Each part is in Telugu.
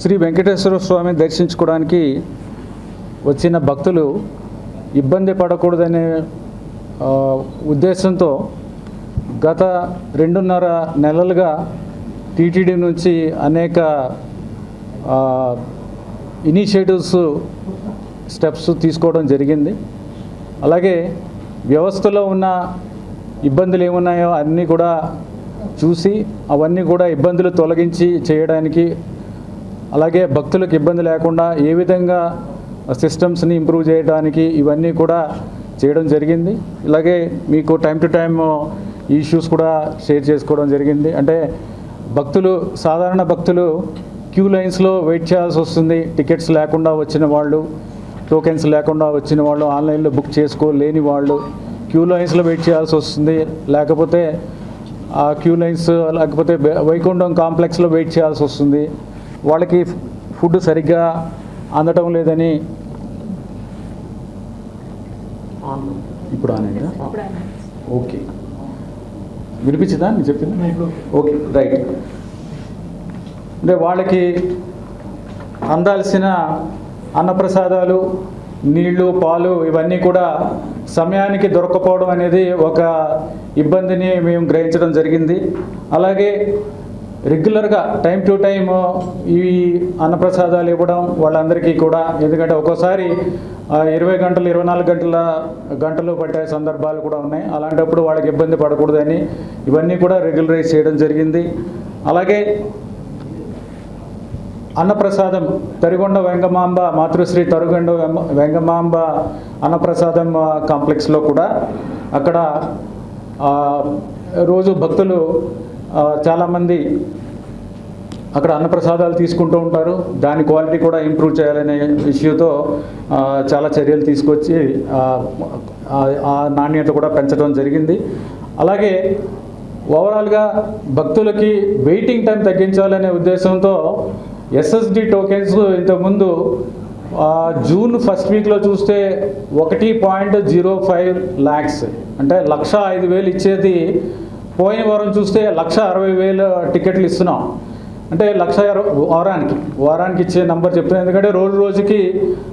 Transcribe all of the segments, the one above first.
శ్రీ వెంకటేశ్వర స్వామి దర్శించుకోవడానికి వచ్చిన భక్తులు ఇబ్బంది పడకూడదనే ఉద్దేశంతో గత రెండున్నర నెలలుగా టీటీడీ నుంచి అనేక ఇనిషియేటివ్స్ స్టెప్స్ తీసుకోవడం జరిగింది. అలాగే వ్యవస్థలో ఉన్న ఇబ్బందులు ఏమున్నాయో అన్నీ కూడా చూసి అవన్నీ కూడా ఇబ్బందులు తొలగించి చేయడానికి అలాగే భక్తులకు ఇబ్బంది లేకుండా ఏ విధంగా సిస్టమ్స్ని ఇంప్రూవ్ చేయడానికి ఇవన్నీ కూడా చేయడం జరిగింది. ఇలాగే మీకు టైం టు టైం ఇష్యూస్ కూడా షేర్ చేసుకోవడం జరిగింది. అంటే భక్తులు సాధారణ భక్తులు క్యూ లైన్స్లో వెయిట్ చేయాల్సి వస్తుంది. టికెట్స్ లేకుండా వచ్చిన వాళ్ళు టోకెన్స్ లేకుండా వచ్చిన వాళ్ళు ఆన్లైన్లో బుక్ చేసుకోలేని వాళ్ళు క్యూ లైన్స్లో వెయిట్ చేయాల్సి వస్తుంది. లేకపోతే ఆ క్యూ లైన్స్ లేకపోతే వైకుంఠం కాంప్లెక్స్లో వెయిట్ చేయాల్సి వస్తుంది. వాళ్ళకి ఫుడ్ సరిగ్గా అందటం లేదని ఇప్పుడు ఆనంద ఓకే. వినిపించిందా? నేను చెప్పింది? Okay right. అంటే వాళ్ళకి అందాల్సిన అన్నప్రసాదాలు నీళ్ళు పాలు ఇవన్నీ కూడా సమయానికి దొరకపోవడం అనేది ఒక ఇబ్బందిని మేము గ్రహించడం జరిగింది. అలాగే రెగ్యులర్గా టైం టు టైం ఈ అన్నప్రసాదాలు ఇవ్వడం వాళ్ళందరికీ కూడా. ఎందుకంటే ఒక్కోసారి ఇరవై గంటలు ఇరవై నాలుగు గంటల గంటలు పట్టే సందర్భాలు కూడా ఉన్నాయి. అలాంటప్పుడు వాళ్ళకి ఇబ్బంది పడకూడదని ఇవన్నీ కూడా రెగ్యులరైజ్ చేయడం జరిగింది. అలాగే అన్నప్రసాదం తరిగొండ వెంగమాంబ మాతృశ్రీ తరుగొండ వెంగమాంబ అన్నప్రసాదం కాంప్లెక్స్లో కూడా అక్కడ రోజు భక్తులు చాలామంది అక్కడ అన్నప్రసాదాలు తీసుకుంటూ ఉంటారు. దాని క్వాలిటీ కూడా ఇంప్రూవ్ చేయాలనే ఇష్యూతో చాలా చర్యలు తీసుకొచ్చి ఆ, నాణ్యత కూడా పెంచడం జరిగింది. అలాగే ఓవరాల్గా భక్తులకి వెయిటింగ్ టైం తగ్గించాలనే ఉద్దేశంతో ఎస్ఎస్డి టోకెన్స్ ఇంతకుముందు జూన్ ఫస్ట్ వీక్లో చూస్తే ఒకటి పాయింట్ జీరో ఫైవ్ ల్యాక్స్ అంటే లక్ష ఐదు వేలు ఇచ్చేది పోయిన వారం చూస్తే లక్ష అరవై వేల టికెట్లు ఇస్తున్నాం. అంటే లక్ష ఇరవై వారానికి వారానికి ఇచ్చే నంబర్ చెప్తున్నాను ఎందుకంటే రోజు రోజుకి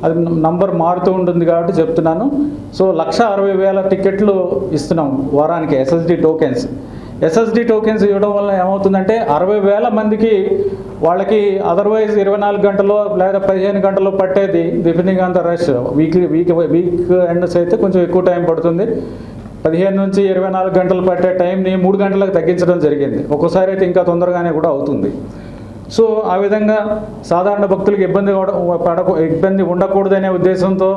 అది నంబర్ మారుతూ ఉంటుంది కాబట్టి చెప్తున్నాను. సో లక్ష అరవై వేల టికెట్లు ఇస్తున్నాం వారానికి ఎస్ఎస్డి టోకెన్స్. ఎస్ఎస్డి టోకెన్స్ ఇవ్వడం వల్ల ఏమవుతుందంటే అరవై వేల మందికి వాళ్ళకి అదర్వైజ్ ఇరవై నాలుగు గంటలో లేదా పదిహేను గంటలో పట్టేది. Depending on the rush weekly week weekends అయితే కొంచెం ఎక్కువ టైం పడుతుంది. పదిహేను నుంచి ఇరవై నాలుగు గంటలు పట్టే టైంని మూడు గంటలకు తగ్గించడం జరిగింది. ఒక్కోసారి అయితే ఇంకా తొందరగానే కూడా అవుతుంది. సో ఆ విధంగా సాధారణ భక్తులకు ఇబ్బంది పడక ఇబ్బంది ఉండకూడదనే ఉద్దేశంతో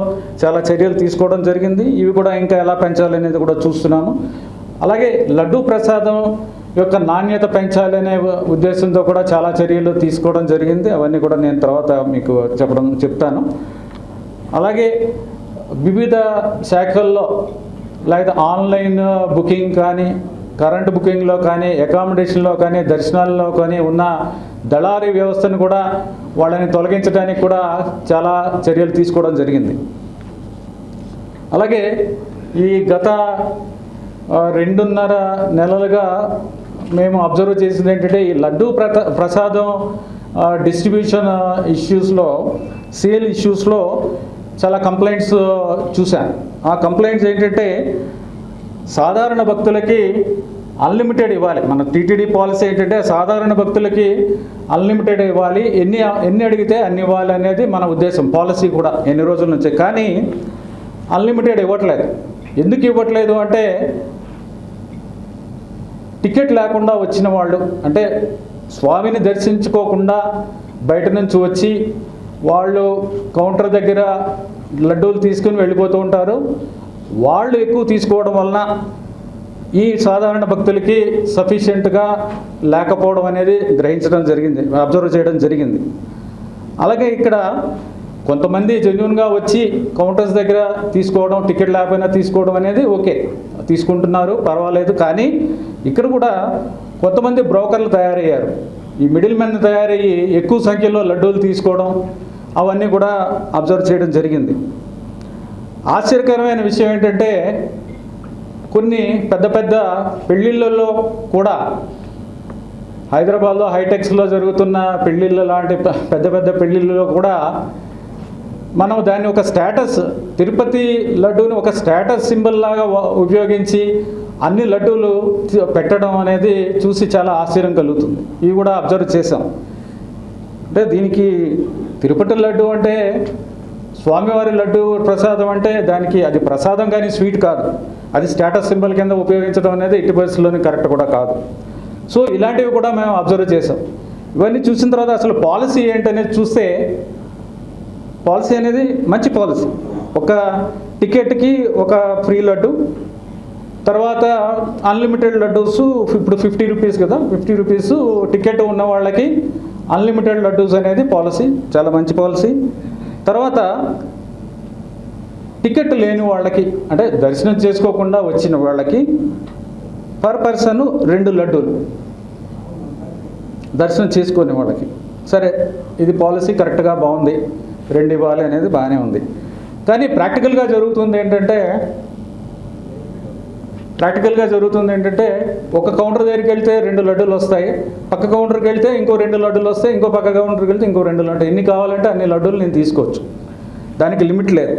చాలా చర్యలు తీసుకోవడం జరిగింది. ఇవి కూడా ఇంకా ఎలా పెంచాలి అనేది కూడా చూస్తున్నాము. అలాగే లడ్డూ ప్రసాదం యొక్క నాణ్యత పెంచాలనే ఉద్దేశంతో కూడా చాలా చర్యలు తీసుకోవడం జరిగింది. అవన్నీ కూడా నేను తర్వాత మీకు చెప్పడం చెప్తాను. అలాగే వివిధ శాఖల్లో లేకపోతే ఆన్లైన్ బుకింగ్ కానీ కరెంట్ బుకింగ్లో కానీ అకామిడేషన్లో కానీ దర్శనాల్లో కానీ ఉన్న దళారీ వ్యవస్థను కూడా వాళ్ళని తొలగించడానికి కూడా చాలా చర్యలు తీసుకోవడం జరిగింది. అలాగే ఈ గత రెండున్నర నెలలుగా మేము అబ్జర్వ్ చేసింది ఏంటంటే ఈ లడ్డూ ప్రసాదం డిస్ట్రిబ్యూషన్ ఇష్యూస్లో సేల్ ఇష్యూస్లో చాలా కంప్లైంట్స్ uh, చూశాను. ఆ కంప్లైంట్స్ ఏంటంటే సాధారణ భక్తులకి అన్లిమిటెడ్ ఇవ్వాలి. మన టీటీడీ పాలసీ ఏంటంటే సాధారణ భక్తులకి అన్లిమిటెడ్ ఇవ్వాలి. ఎన్ని ఎన్ని అడిగితే అన్ని ఇవ్వాలి అనేది మన ఉద్దేశం పాలసీ కూడా ఎన్ని రోజుల నుంచి. కానీ అన్లిమిటెడ్ ఇవ్వట్లేదు. ఎందుకు ఇవ్వట్లేదు అంటే టికెట్ లేకుండా వచ్చిన వాళ్ళు అంటే స్వామిని దర్శించుకోకుండా బయట నుంచి వచ్చి వాళ్ళు కౌంటర్ దగ్గర లడ్డూలు తీసుకుని వెళ్ళిపోతూ ఉంటారు. వాళ్ళు ఎక్కువ తీసుకోవడం వలన ఈ సాధారణ భక్తులకి సఫిషియెంట్గా లేకపోవడం అనేది గ్రహించడం జరిగింది అబ్జర్వ్ చేయడం జరిగింది. అలాగే ఇక్కడ కొంతమంది జెన్యున్గా వచ్చి కౌంటర్స్ దగ్గర తీసుకోవడం టికెట్ లేకపోయినా తీసుకోవడం అనేది ఓకే తీసుకుంటున్నారు పర్వాలేదు. కానీ ఇక్కడ కూడా కొంతమంది బ్రోకర్లు తయారయ్యారు. ఈ మిడిల్ మెన్ తయారయ్యి ఎక్కువ సంఖ్యలో లడ్డూలు తీసుకోవడం అవన్నీ కూడా అబ్జర్వ్ చేయడం జరిగింది. ఆశ్చర్యకరమైన విషయం ఏంటంటే కొన్ని పెద్ద పెద్ద పెళ్ళిళ్ళల్లో కూడా హైదరాబాద్లో హైటెక్స్లో జరుగుతున్న పెళ్ళిళ్ళ లాంటి పెద్ద పెద్ద పెళ్ళిళ్ళలో కూడా మనం దాన్ని ఒక స్టేటస్ తిరుపతి లడ్డూని ఒక స్టేటస్ సింబల్ లాగా ఉపయోగించి అన్ని లడ్డూలు పెట్టడం అనేది చూసి చాలా ఆశ్చర్యం కలుగుతుంది. ఇవి కూడా అబ్జర్వ్ చేశాం. అంటే దీనికి తిరుపతి లడ్డు అంటే స్వామివారి లడ్డు ప్రసాదం అంటే దానికి అది ప్రసాదం కానీ స్వీట్ కాదు. అది స్టేటస్ సింబల్ కింద ఉపయోగించడం అనేది ఇటు పరిస్థితుల్లోనే కరెక్ట్ కూడా కాదు. సో ఇలాంటివి కూడా మేము అబ్జర్వ్ చేసాం ఇవన్నీ చూసిన తర్వాత అసలు పాలసీ ఏంటనేది చూస్తే పాలసీ అనేది మంచి పాలసీ. ఒక టికెట్కి ఒక ఫ్రీ లడ్డు తర్వాత అన్లిమిటెడ్ లడ్డూస్ ఇప్పుడు ఫిఫ్టీ రూపీస్ కదా ఫిఫ్టీ రూపీస్ టికెట్ ఉన్న వాళ్ళకి అన్లిమిటెడ్ లడ్డూస్ అనేది పాలసీ చాలా మంచి పాలసీ. తర్వాత టికెట్ లేని వాళ్ళకి అంటే దర్శనం చేసుకోకుండా వచ్చిన వాళ్ళకి పర్ పర్సన్ రెండు లడ్డూలు దర్శనం చేసుకునే వాళ్ళకి. సరే ఇది పాలసీ కరెక్ట్గా బాగుంది రెండు ఇవ్వాలి అనేది బాగానే ఉంది. కానీ ప్రాక్టికల్గా జరుగుతుంది ఏంటంటే ప్రాక్టికల్గా జరుగుతుంది ఏంటంటే ఒక కౌంటర్ దగ్గరికి వెళ్తే రెండు లడ్డూలు వస్తాయి పక్క కౌంటర్కి వెళ్తే ఇంకో రెండు లడ్డూలు వస్తాయి ఇంకో పక్క కౌంటర్కి వెళ్తే ఇంకో రెండు లడ్డు ఎన్ని కావాలంటే అన్ని లడ్డూలు నేను తీసుకోవచ్చు. దానికి లిమిట్ లేదు.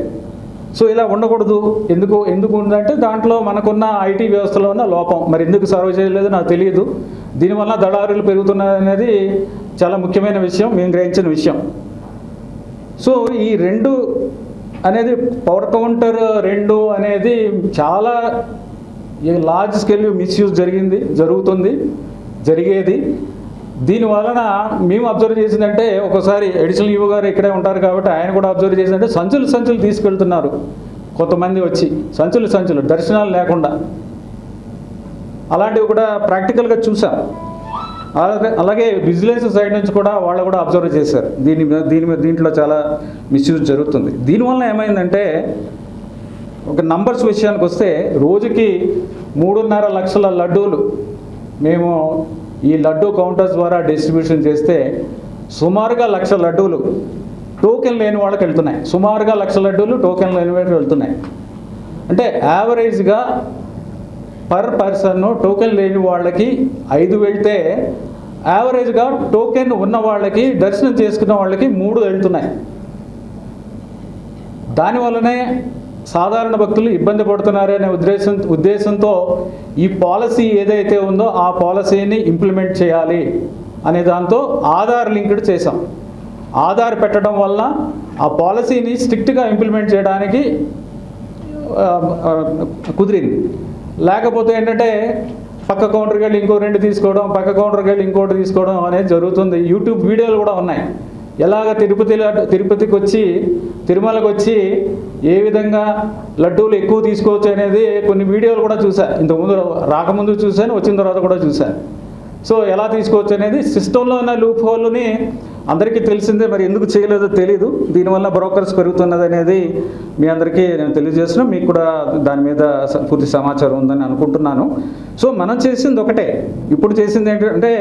సో ఇలా ఉండకూడదు. ఎందుకు ఎందుకు ఉందంటే దాంట్లో మనకున్న ఐటీ వ్యవస్థలో ఉన్న లోపం. మరి ఎందుకు సర్వ్ చేయలేదు నాకు తెలియదు. దీనివల్ల దళారులు పెరుగుతున్నాయి అనేది చాలా ముఖ్యమైన విషయం మేము గ్రహించిన విషయం. సో ఈ రెండు అనేది పవర్ కౌంటర్ రెండు అనేది చాలా ఈ లార్జ్ స్కేల్ మిస్యూజ్ జరిగింది జరుగుతుంది జరిగేది. దీని వలన మేము అబ్జర్వ్ చేసిందంటే ఒకసారి ఎడిషనల్ యువ గారు ఇక్కడే ఉంటారు కాబట్టి ఆయన కూడా అబ్జర్వ్ చేసిందంటే సంచులు సంచులు తీసుకెళ్తున్నారు. కొంతమంది వచ్చి సంచులు సంచులు దర్శనాలు లేకుండా. అలాంటివి కూడా ప్రాక్టికల్గా చూసాం. అలాగే అలాగే విజిలెన్స్ సైడ్ నుంచి కూడా వాళ్ళు కూడా అబ్జర్వ్ చేశారు. దీని మీద దీని మీద దీంట్లో చాలా మిస్యూజ్ జరుగుతుంది. దీనివల్ల ఏమైందంటే ఒక నంబర్స్ విషయానికి వస్తే రోజుకి మూడున్నర లక్షల లడ్డూలు మేము ఈ లడ్డూ కౌంటర్స్ ద్వారా డిస్ట్రిబ్యూషన్ చేస్తే సుమారుగా లక్ష లడ్డూలు టోకెన్ లేని వాళ్ళకి వెళ్తున్నాయి. సుమారుగా లక్ష లడ్డూలు టోకెన్ లేని వాళ్ళకి వెళ్తున్నాయి. అంటే యావరేజ్గా పర్ పర్సన్ టోకెన్ లేని వాళ్ళకి ఐదు వెళ్తే యావరేజ్గా టోకెన్ ఉన్న వాళ్ళకి దర్శనం చేసుకున్న వాళ్ళకి మూడు వెళ్తున్నాయి. దానివల్లనే సాధారణ భక్తులు ఇబ్బంది పడుతున్నారనే ఉద్దేశం ఉద్దేశంతో ఈ పాలసీ ఏదైతే ఉందో ఆ పాలసీని ఇంప్లిమెంట్ చేయాలి అనే దాంతో ఆధార్ లింక్డ్ చేసాం ఆధార్ పెట్టడం వల్ల ఆ పాలసీని స్ట్రిక్ట్గా ఇంప్లిమెంట్ చేయడానికి కుదిరింది. లేకపోతే ఏంటంటే పక్క కౌంటర్కి వెళ్ళి ఇంకో రెండు తీసుకోవడం పక్క కౌంటర్కి వెళ్ళి ఇంకోటి తీసుకోవడం అనేది జరుగుతుంది. యూట్యూబ్ వీడియోలు కూడా ఉన్నాయి. ఎలాగ తిరుపతి లడ్డు- తిరుపతికి వచ్చి తిరుమలకు వచ్చి ఏ విధంగా లడ్డూలు ఎక్కువ తీసుకోవచ్చు అనేది కొన్ని వీడియోలు కూడా చూశాను ఇంతకుముందు రాకముందు చూశాను వచ్చిన తర్వాత కూడా చూశాను సో ఎలా తీసుకోవచ్చు అనేది సిస్టంలో ఉన్న లూప్ హోల్ని అందరికీ తెలిసిందే మరి ఎందుకు చేయలేదో తెలీదు. దీనివల్ల బ్రోకర్స్ పెరుగుతున్నది అనేది మీ అందరికీ నేను తెలియజేస్తున్నాను మీకు కూడా దాని మీద స- పూర్తి సమాచారం ఉందని అనుకుంటున్నాను. సో మనం చేసింది ఒకటే. ఇప్పుడు చేసింది ఏంటంటే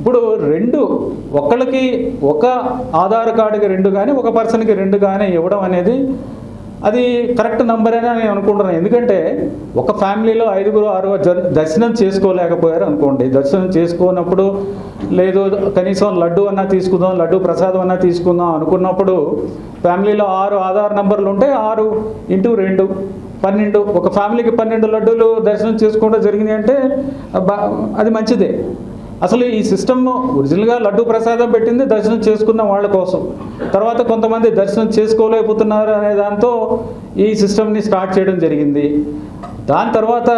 ఇప్పుడు రెండు ఒకళ్ళకి ఒక ఆధార్ కార్డుకి రెండు కానీ ఒక పర్సన్కి రెండు కానీ ఇవ్వడం అనేది అది కరెక్ట్ నంబర్ అని నేను అనుకుంటున్నాను. ఎందుకంటే ఒక ఫ్యామిలీలో ఐదుగురు ఆరుగురు దర్శనం చేసుకోలేకపోయారు అనుకోండి. దర్శనం చేసుకున్నప్పుడు లేదు కనీసం లడ్డు అన్నా తీసుకుందాం లడ్డు ప్రసాదం అన్నా తీసుకుందాం అనుకున్నప్పుడు ఫ్యామిలీలో ఆరు ఆధార్ నంబర్లు ఉంటే ఆరు ఇంటూ రెండు పన్నెండు. ఒక ఫ్యామిలీకి పన్నెండు లడ్డూలు దర్శనం చేసుకోవడం జరిగింది అంటే బా- అది మంచిదే. అసలు ఈ సిస్టమ్ ఒరిజినల్గా లడ్డు ప్రసాదం పెట్టింది దర్శనం చేసుకున్న వాళ్ళ కోసం. తర్వాత కొంతమంది దర్శనం చేసుకోలేకపోతున్నారు అనే దాంతో ఈ సిస్టమ్ని స్టార్ట్ చేయడం జరిగింది. దాని తర్వాత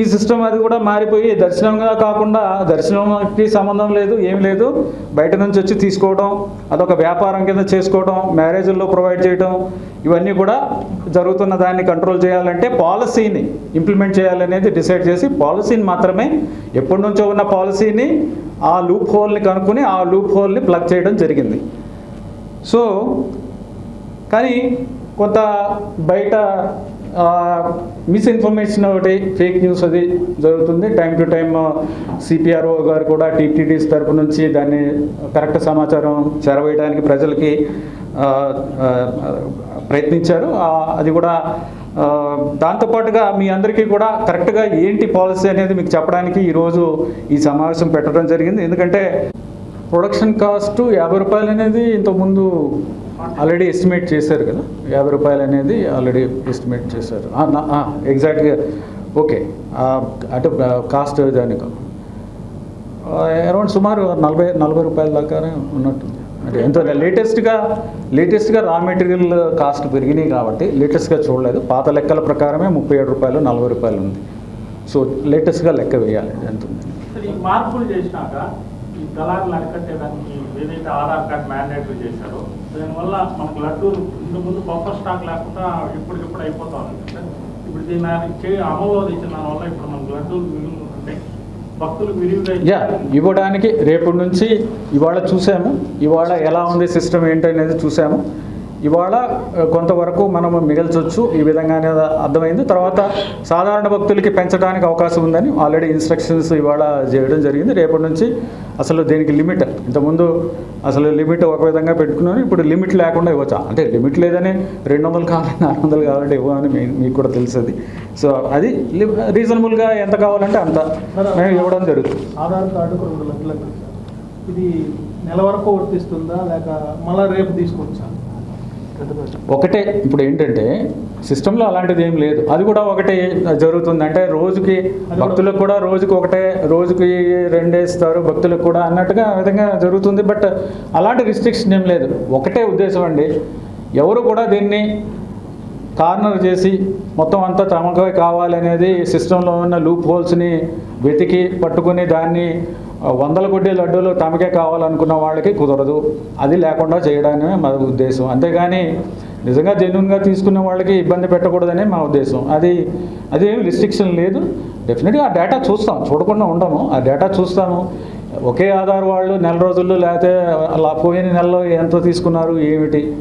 ఈ సిస్టమ్ అది కూడా మారిపోయి దర్శనంగా కాకుండా దర్శనంకి సంబంధం లేదు ఏం లేదు. బయట నుంచి వచ్చి తీసుకోవడం అదొక వ్యాపారం కింద చేసుకోవడం మ్యారేజ్ల్లో ప్రొవైడ్ చేయడం ఇవన్నీ కూడా జరుగుతున్న దాన్ని కంట్రోల్ చేయాలంటే పాలసీని ఇంప్లిమెంట్ చేయాలనేది డిసైడ్ చేసి పాలసీని మాత్రమే ఎప్పటి నుంచో ఉన్న పాలసీని ఆ లూప్ హోల్ని కనుక్కొని ఆ లూప్ హోల్ని ప్లగ్ చేయడం జరిగింది. సో కానీ కొంత బయట మిస్ఇన్ఫర్మేషన్ ఒకటి ఫేక్ న్యూస్ అది జరుగుతుంది. టైం టు టైం సిపిఆర్ఓ గారు కూడా టీటీడీస్ తరపు నుంచి దాన్ని కరెక్ట్ సమాచారం చెరవేయడానికి ప్రజలకి ప్రయత్నించారు. అది కూడా దాంతోపాటుగా మీ అందరికీ కూడా కరెక్ట్గా ఏంటి పాలసీ అనేది మీకు చెప్పడానికి ఈరోజు ఈ సమావేశం పెట్టడం జరిగింది. ఎందుకంటే ప్రొడక్షన్ కాస్ట్ యాభై రూపాయలు అనేది ఇంతకుముందు ఆల్రెడీ ఎస్టిమేట్ చేశారు కదా. యాభై రూపాయలు అనేది ఆల్రెడీ ఎస్టిమేట్ చేశారు. ఎగ్జాక్ట్గా ఓకే అంటే కాస్ట్ దానికి. అరౌండ్ సుమారు నలభై నలభై రూపాయల దాకానే ఉన్నట్టుంది అంటే ఎంత లేటెస్ట్గా లేటెస్ట్గా రా మెటీరియల్ కాస్ట్ పెరిగినాయి కాబట్టి లేటెస్ట్గా చూడలేదు. పాత లెక్కల ప్రకారమే ముప్పై ఏడు రూపాయలు నలభై రూపాయలు ఉంది. సో లేటెస్ట్గా లెక్క వేయాలి. ఎంత ఉంది మార్పులు చేసినాక ఈ దళారులు అరికట్టేదానికి ఏదైతే ఆధార్ కార్డ్ మ్యాండేటరీ చేశారో దానివల్ల మనకు లడ్డూలు ఇంత ముందు బఫర్ స్టాక్ లేకుండా ఇప్పటికిప్పుడు అయిపోతా ఉంది. ఇప్పుడు దీన్ని చే అమలు తెచ్చిన దానివల్ల ఇప్పుడు మనకు లడ్డూలు మిగిలి భక్తులు యా ఇవ్వడానికి రేపటి నుంచి ఇవాళ చూసాము. ఇవాళ ఎలా ఉంది సిస్టమ్ ఏంటనేది చూసాము. ఇవాళ కొంతవరకు మనం మిగల్చొచ్చు. ఈ విధంగానే అర్థమైంది. తర్వాత సాధారణ భక్తులకి పెంచడానికి అవకాశం ఉందని ఆల్రెడీ ఇన్స్ట్రక్షన్స్ ఇవాళ చేయడం జరిగింది. రేపటి నుంచి అసలు దీనికి లిమిట్ ఇంతకుముందు అసలు లిమిట్ ఒక విధంగా పెట్టుకున్నాను. ఇప్పుడు లిమిట్ లేకుండా ఇవ్వచ్చా? అంటే లిమిట్ లేదని రెండు వందలు కావాలి నాలుగు వందలు కావాలంటే ఇవ్వమని మీ- మీకు కూడా తెలుస్తుంది సో అది రీజనబుల్గా ఎంత కావాలంటే అంత మేము ఇవ్వడం జరుగుతుంది. ఆధార్ కార్డుకు రెండు లక్షలకు సార్. ఇది నెల వరకు వర్తిస్తుందా లేక మళ్ళా రేపు తీసుకొచ్చా ఒకటే ఇప్పుడు ఏంటంటే సిస్టంలో అలాంటిది ఏం లేదు. అది కూడా ఒకటే జరుగుతుంది. అంటే రోజుకి భక్తులకు కూడా రోజుకి ఒకటే రోజుకి రెండేస్తారు భక్తులకు కూడా అన్నట్టుగా ఆ విధంగా జరుగుతుంది. బట్ అలాంటి రిస్ట్రిక్షన్ ఏం లేదు. ఒకటే ఉద్దేశం అండి. ఎవరు కూడా దీన్ని కార్నర్ చేసి మొత్తం అంతా తమకే కావాలనేది సిస్టంలో ఉన్న లూప్ హోల్స్ని వెతికి పట్టుకుని దాన్ని వందల కొద్ది లడ్డూలు తమకే కావాలనుకున్న వాళ్ళకి కుదరదు. అది లేకుండా చేయడమే మా ఉద్దేశం. అంతేగాని నిజంగా జెన్యున్గా తీసుకున్న వాళ్ళకి ఇబ్బంది పెట్టకూడదనే మా ఉద్దేశం. అది అది రిస్ట్రిక్షన్ లేదు. డెఫినెట్గా ఆ డేటా చూస్తాం చూడకుండా ఉండము. ఆ డేటా చూస్తాము. ఒకే ఆధార్ వాళ్ళు నెల రోజుల్లో లేకపోతే అలా పోయిన నెలలో ఎంత తీసుకున్నారు ఏమిటి?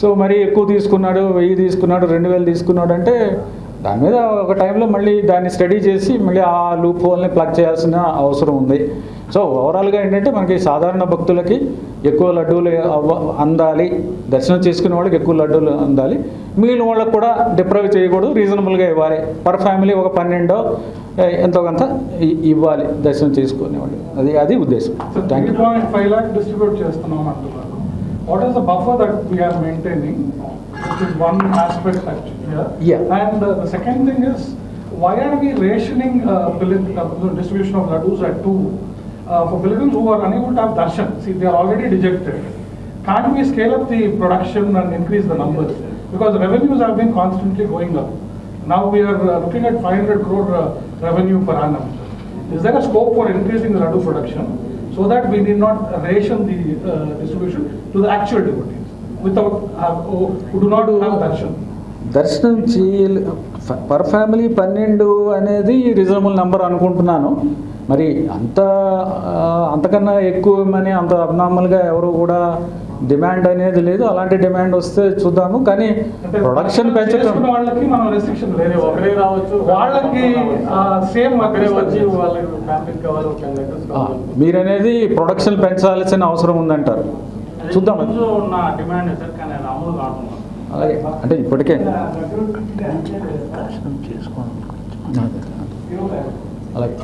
సో మరి ఎక్కువ తీసుకున్నాడు వెయ్యి తీసుకున్నాడు రెండు వేలు తీసుకున్నాడు అంటే దాని మీద ఒక టైంలో మళ్ళీ దాన్ని స్టడీ చేసి మళ్ళీ ఆ లూప్ హోల్ని ప్లగ్ చేయాల్సిన అవసరం ఉంది. సో ఓవరాల్గా ఏంటంటే మనకి సాధారణ భక్తులకి ఎక్కువ లడ్డూలు అవ్వ- అందాలి దర్శనం చేసుకునే వాళ్ళకి ఎక్కువ లడ్డూలు అందాలి. మిగిలిన వాళ్ళకి కూడా డిప్రైవ్ చేయకూడదు రీజనబుల్గా ఇవ్వాలి. పర్ ఫ్యామిలీ ఒక పన్నెండో ఎంతో కొంత ఇవ్వాలి దర్శనం చేసుకునేవాళ్ళు అది అది ఉద్దేశం. థ్యాంక్ యూ ఫైవ్ డిస్ట్రిబ్యూట్ చేస్తున్నాం అంటున్నారు. What is the buffer that we're maintaining one aspect. And the second thing is why are we rationing distribution of laddus at two? Uh, for pilgrims who are unable to have darshan, see they are already dejected, can't we scale up the production and increase the numbers? Because revenues have been constantly going up. Now we are uh, looking at 500 crore uh, revenue per annum. Is there a scope for increasing the laddu production so that we need not ration the distribution to the actual devotees without oh, who do not have darshan? ದರ್ಶನಂ పర్ ఫ్యామిలీ పన్నెండు అనేది రీజనబుల్ నెంబర్ అనుకుంటున్నాను. మరి అంత అంతకన్నా ఎక్కువమని అంత అబ్నార్మల్గా ఎవరు కూడా డిమాండ్ అనేది లేదు. అలాంటి డిమాండ్ వస్తే చూద్దాము. కానీ ప్రొడక్షన్ పెంచడం వాళ్ళకి మనం రెస్ట్రిక్షన్ లేదు ఒకరే రావచ్చు. వాళ్ళకి సేమ్ ఒకరే వచ్చి వాళ్ళకి మీరనేది ప్రొడక్షన్ పెంచాల్సిన అవసరం ఉందంటారు. చూద్దాం. అలాగే అంటే ఇప్పటికే. అలాగే.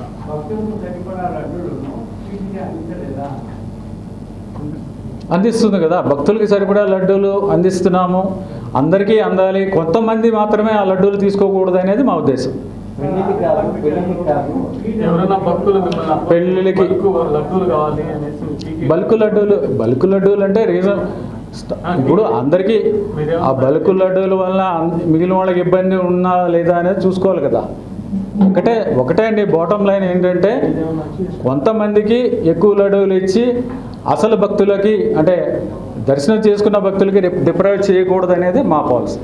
అందిస్తుంది కదా. భక్తులకి సరిపడా లడ్డూలు అందిస్తున్నాము. అందరికీ అందాలి. కొంతమంది మాత్రమే ఆ లడ్డూలు తీసుకోకూడదు అనేది మా ఉద్దేశం. పెళ్ళిళ్ళకి- బల్క్ లడ్డూలు కావాలి అనేసి మీకు బల్క్ లడ్డూలు బల్క్ లడ్డూలు అంటే రీజన్ ఇప్పుడు అందరికీ ఆ బల్క్ లడ్డూల వల్ల మిగిలిన వాళ్ళకి ఇబ్బంది ఉన్నా లేదా అనేది చూసుకోవాలి కదా. ఒకటే ఒకటే అండి బాటమ్ లైన్ ఏంటంటే కొంతమందికి ఎక్కువ లడువులు ఇచ్చి అసలు భక్తులకి అంటే దర్శనం చేసుకున్న భక్తులకి డిప్రైవ్ చేయకూడదు అనేది మా పాలసీ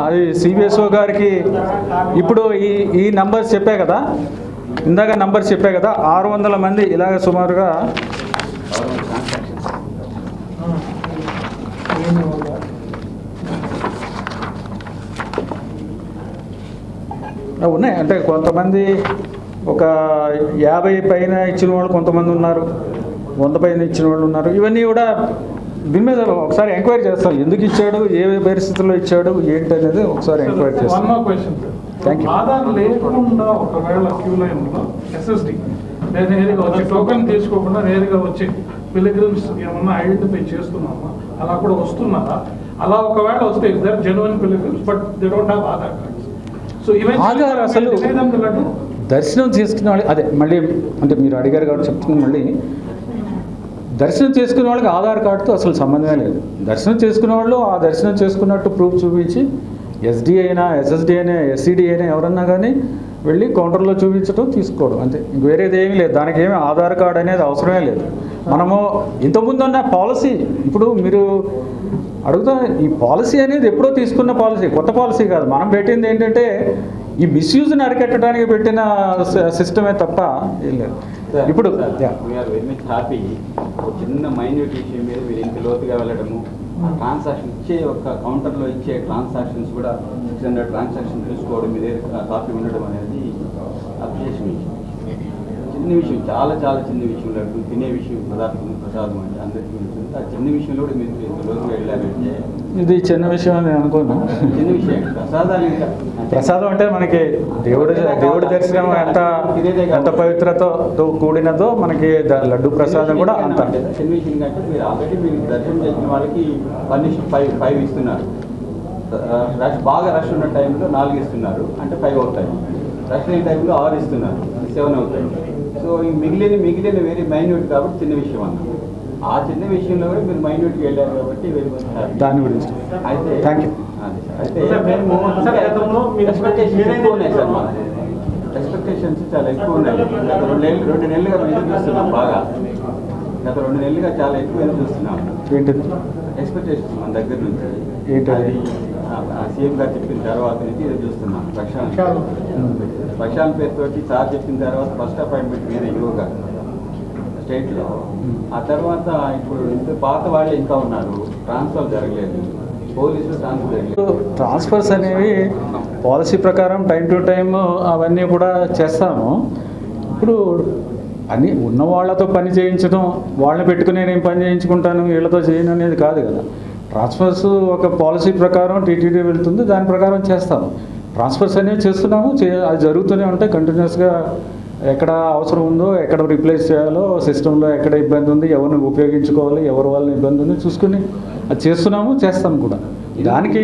అది సిబిఎస్ఓ గారికి ఇప్పుడు ఈ ఈ నంబర్స్ చెప్పే కదా ఇందాక నంబర్స్ చెప్పే కదా ఆరు వందల మంది ఇలాగ సుమారుగా ఆ, ఉన్నాయి. అంటే కొంతమంది ఒక యాభై పైన ఇచ్చిన వాళ్ళు కొంతమంది ఉన్నారు. వంద పైన ఇచ్చిన వాళ్ళు ఉన్నారు. ఇవన్నీ కూడా దీని మీద ఒకసారి ఎంక్వైరీ చేస్తాం. ఎందుకు ఇచ్చాడు? ఏ పరిస్థితుల్లో ఇచ్చాడు? ఏంటి అనేది ఒకసారి ఎంక్వైరీ చేస్తాం. you. ఆధార్ లేకుండా ఒకవేళ క్యూ ఎస్ఎస్డి నేరుగా వచ్చి టోకెన్ తీసుకోకుండా నేరుగా వచ్చి పిలిగ్రిమ్స్ ఏమన్నా ఐడెంటిఫై చేస్తున్నామా? అలా కూడా వస్తున్నారా? అలా ఒకవేళ వస్తే ఇద్దరు genuine pilgrims but they don't have Aadhaar even Aadhaar అసలు దర్శనం చేసుకునే వాళ్ళు అదే మళ్ళీ అంటే మీరు అడిగారు కాబట్టి చెప్తున్నాను మళ్ళీ. దర్శనం చేసుకునే వాళ్ళకి ఆధార్ కార్డుతో అసలు సంబంధమే లేదు. దర్శనం చేసుకునే వాళ్ళు ఆ దర్శనం చేసుకున్నట్టు ప్రూఫ్ చూపించి ఎస్డి అయినా ఎస్ఎస్డి అయినా ఎస్సిడి అయినా ఎవరన్నా కానీ వెళ్ళి కౌంటర్లో చూపించడం తీసుకోవడం అంతే. ఇంక వేరేది ఏమీ లేదు. దానికి ఏమీ ఆధార్ కార్డు అనేది అవసరమే లేదు. మనము ఇంతకుముందు ఉన్న పాలసీ ఇప్పుడు మీరు అడుగుతా ఈ పాలసీ అనేది ఎప్పుడో తీసుకున్న పాలసీ కొత్త పాలసీ కాదు. మనం పెట్టింది ఏంటంటే ఈ మిస్యూజ్ని అరికట్టడానికి పెట్టిన సిస్టమే తప్ప ఏం లేదు. ఇప్పుడు హ్యాపీ ఒక చిన్న మైన్యూట్ విషయం మీద మీరు ఇంత లోతుగా వెళ్ళడము ట్రాన్సాక్షన్ ఇచ్చే ఒక కౌంటర్లో ఇచ్చే ట్రాన్సాక్షన్స్ కూడా సిక్స్ హండ్రెడ్ ట్రాన్సాక్షన్ చూసుకోవడం మీద కాపీ ఉండడం అనేది అప్రిషియేషన్ చిన్న విషయం చాలా చాలా చిన్న విషయం లడ్డు తినే విషయం పదార్థం ప్రసాదం అంటే అందరికీ ఉంటుంది ఆ చిన్న విషయంలో కూడా మీరు ఇంత లోతుగా వెళ్ళారంటే ఇది చిన్న విషయం అని అనుకోను. చిన్న విషయం ప్రసాదాలు ఇంకా ప్రసాదం అంటే మనకి దేవుడి దేవుడి దర్శనం ఎంత ఎంత పవిత్రతో కూడినదో మనకి లడ్డు ప్రసాదం కూడా అంత. చిన్న విషయం కంటే మీరు ఆల్రెడీ మీరు దర్శనం చేసిన వాళ్ళకి పర్మిషన్ ఫైవ్ ఫైవ్ ఇస్తున్నారు. రష్ బాగా రష్ ఉన్న టైంలో నాలుగు ఇస్తున్నారు. అంటే ఫైవ్ అవుతాయి. రష్ లేని టైంలో ఆరు ఇస్తున్నారు. సెవెన్ అవుతాయి. సో ఈ మిగిలిన మిగిలిన వెరీ మైన్యూట్ కాబట్టి చిన్న విషయం అన్న ఆ చిన్న విషయంలో కూడా మీరు మైన్యూట్కి వెళ్ళారు కాబట్టి దాని గురించి అయితే మీరైనా ఎక్కువ ఉన్నాయి సార్ ఎక్స్పెక్టేషన్స్ చాలా ఎక్కువ ఉన్నాయి. గత రెండు నెలలు రెండు నెలలుగా మేము చూస్తున్నాం బాగా. గత రెండు నెలలుగా చాలా ఎక్కువ చూస్తున్నాం. ఎక్స్పెక్టేషన్స్ మన దగ్గర నుంచి. ఏంటది? సీఎం గారు చెప్పిన తర్వాత నుంచి ఎదురు చూస్తున్నాం. ప్రశాంత్ ప్రశాంత్ పేరుతోటి సార్ చెప్పిన తర్వాత ఫస్ట్ అపాయింట్మెంట్ మీద యోగా స్టేట్లో. ఆ తర్వాత ఇప్పుడు ఇంత పాత వాళ్ళు ఇంకా ఉన్నారు. ట్రాన్స్ఫర్ జరగలేదు. పోలీసులు ట్రాన్స్ఫర్ జరగలేదు. ట్రాన్స్ఫర్స్ అనేవి పాలసీ ప్రకారం టైం టు టైం అవన్నీ కూడా చేస్తాము. ఇప్పుడు అన్ని ఉన్న వాళ్ళతో పని చేయించడం వాళ్ళని పెట్టుకుని నేను పని చేయించుకుంటాను వీళ్ళతో చేయను అనేది కాదు కదా. ట్రాన్స్ఫర్స్ ఒక పాలసీ ప్రకారం టీటీడీ వెళ్తుంది దాని ప్రకారం చేస్తాము. ట్రాన్స్ఫర్స్ అనేవి చేస్తున్నాము చే అది జరుగుతూనే ఉంటాయి కంటిన్యూస్గా ఎక్కడ అవసరం ఉందో ఎక్కడ రీప్లేస్ చేయాలో సిస్టంలో ఎక్కడ ఇబ్బంది ఉంది ఎవరిని ఉపయోగించుకోవాలి ఎవరి వల్ల ఇబ్బంది ఉంది చూసుకుని అది చేస్తున్నాము చేస్తాము కూడా. దానికి